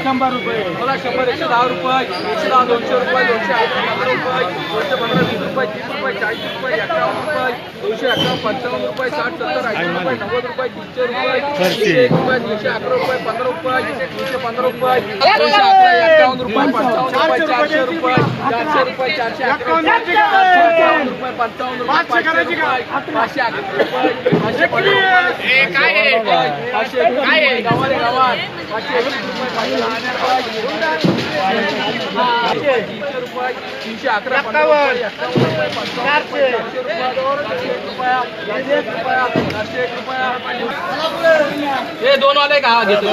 शंभर रुपये मला शंभर एकशे दहा रुपये एकशे दहा दोनशे रुपये दोनशे अकरा रुपये दोनशे पंधरा वीस रुपये तीस रुपये चाळीस रुपये एकावन्न रुपये दोनशे अकरा पंचावन्न रुपये साठ सत्तर ऐंशी रुपये नव्वद रुपये तीनशे रुपये तीनशे एक रुपये तीनशे अकरा रुपये पंधरा रुपये तीनशे पंधरा रुपये चारशे रुपये चारशे रुपये चारशे रुपये. पंचावन्न रुपये पाचशे पाचशे रुपये पाचशे रुपये पाचशे रुपये. गावात पाचशे तीनशे रुपये तीनशे अकरा रुपये चारशे. रुपये चारशे एक रुपया चारशे एक रुपया चारशे एक रुपया हे दोन वाले का? घेतो.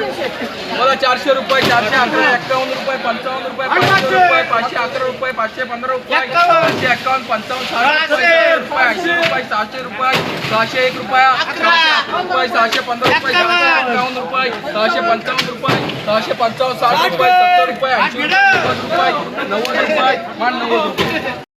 मला चारशे रुपये चारशे अकरा एकावन्न रुपये पंचावन्न रुपये पाचशे रुपये पाचशे अकरा रुपये पाचशे पंधरा रुपये पाचशे एकावन्न पंचावन्न साठ रुपये ऐंशी रुपये सहाशे रुपये सहाशे एक रुपया सहाशे रुपये सहाशे पंधरा रुपये सहाशे एकावन्न रुपये सहाशे पंचावन्न रुपये सहाशे पंचावन्न साठ रुपये सत्तर रुपये ऐंशी रुपये! नव्वद रुपये मान नव्वद रुपये.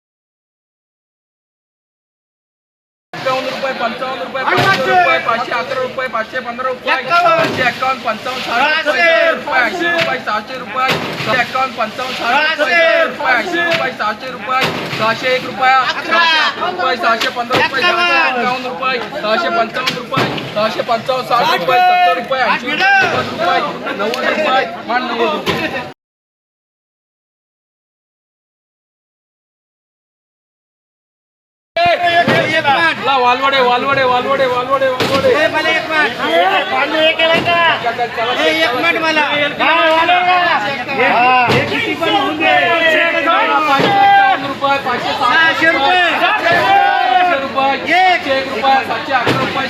एकावन्न रुपये पंचावन्न रुपये पाचशे रुपये पाचशे अकरा रुपये पाचशे पंधरा रुपये पाचशे एकावन्न पंचावन्न साठ रुपये ऐंशी रुपये सहाशे रुपये सहाशे एकावन्न पंचावन्न साठ रुपये ऐंशी रुपये सहाशे रुपये सहाशे एक रुपया सहाशे रुपये सहाशे पंधरा रुपये सहाशे एकावन्न रुपये सहाशे पंचावन्न रुपये सहाशे पंचावन्न साठ रुपये सत्तर रुपये ऐंशी रुपये नव्वद रुपये मान नव्वद रुपये वालवडे वालवडे वालवडे वालवडे वालवडे. एकावन्न रुपये पाचशे सहाशे रुपये. रुपये एक. रुपये सातशे अकरा रुपये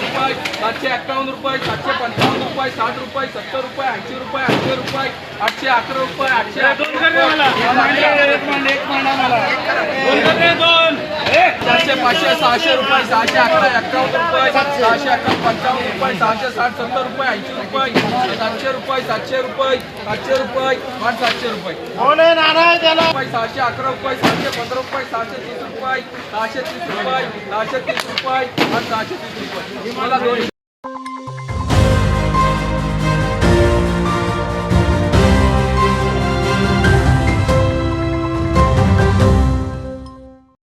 रुपये सातशे एक्कावन्न रुपये सातशे पंचावन्न रुपये साठ रुपये सत्तर रुपये ऐंशी रुपये ऐंशी रुपये आठशे अकरा रुपये आठशे चारशे पाचशे सहाशे रुपये सहाशे अकरा एक्कावन्न रुपये सहाशे अकरा पंचावन्न रुपये सहाशे साठ सत्तर रुपये ऐंशी रुपये सातशे रुपये सातशे रुपये सातशे रुपये पाच सातशे रुपये. रुपये सहाशे अकरा रुपये सहाशे पंधरा रुपये सहाशे तीस रुपये सहाशे तीस रुपये सहाशे तीस रुपये आणि सहाशे तीस रुपये. मला दोनशे